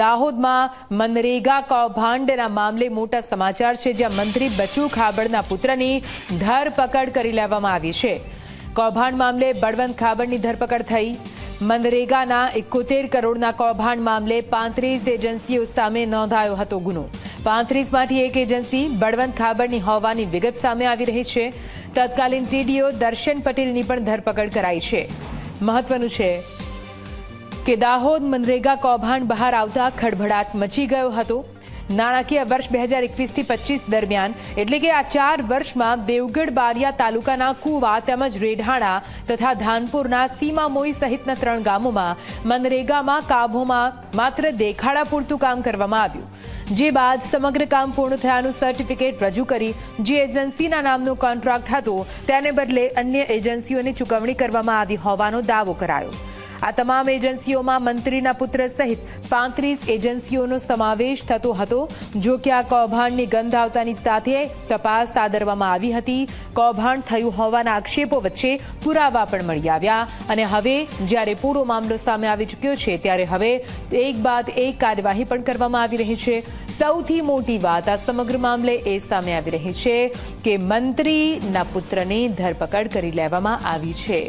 દાહોદમાં મનરેગા કૌભાંડના મામલે મોટા સમાચાર છે, જ્યાં મંત્રી બચુ ખાબડના પુત્રની ધરપકડ કરી લેવામાં આવી છે. કૌભાંડ મામલે બળવંત ખાબડની ધરપકડ થઈ. મનરેગાના એકોતેર કરોડના કૌભાંડ મામલે પાંત્રીસ એજન્સીઓ સામે નોંધાયો હતો ગુનો. પાંત્રીસમાંથી એક એજન્સી બળવંત ખાબડની હોવાની વિગત સામે આવી રહી છે. તત્કાલીન ટીડીઓ દર્શન પટેલની પણ ધરપકડ કરાઈ છે. મહત્વનું છે કે દાહોદ મનરેગા કૌભાંડ બહાર આવતા ખળભળાટ મચી ગયો હતો. નાણાકીય વર્ષ બે હજાર એકવીસથી પચીસ દરમિયાન, એટલે કે આ ચાર વર્ષમાં દેવગઢ બારિયા તાલુકાના કુવા તેમજ રેઢાણા તથા ધાનપુરના સીમામોઈ સહિતના ત્રણ ગામોમાં મનરેગામાં કાબુમાં માત્ર દેખાડા પૂરતું કામ કરવામાં આવ્યું. જે બાદ સમગ્ર કામ પૂર્ણ થયાનું સર્ટિફિકેટ રજૂ કરી જે એજન્સીના નામનો કોન્ટ્રાક્ટ હતો, તેને બદલે અન્ય એજન્સીઓને ચૂકવણી કરવામાં આવી હોવાનો દાવો કરાયો. આ તમામ એજન્સીઓમાં મંત્રીના પુત્ર સહિત પાંત્રીસ એજન્સીઓનો સમાવેશ થતો હતો. જો કે આ કૌભાંડની ગંધ આવતાની સાથે તપાસ આદરવામાં આવી હતી. કૌભાંડ થયું હોવાના આક્ષેપો વચ્ચે પુરાવા પણ મળી આવ્યા અને હવે જ્યારે પૂરો મામલો સામે આવી ચૂક્યો છે, ત્યારે હવે એક બાદ એક કાર્યવાહી પણ કરવામાં આવી રહી છે. સૌથી મોટી વાત આ સમગ્ર મામલે એ સામે આવી રહી છે કે મંત્રીના પુત્રની ધરપકડ કરી લેવામાં આવી છે.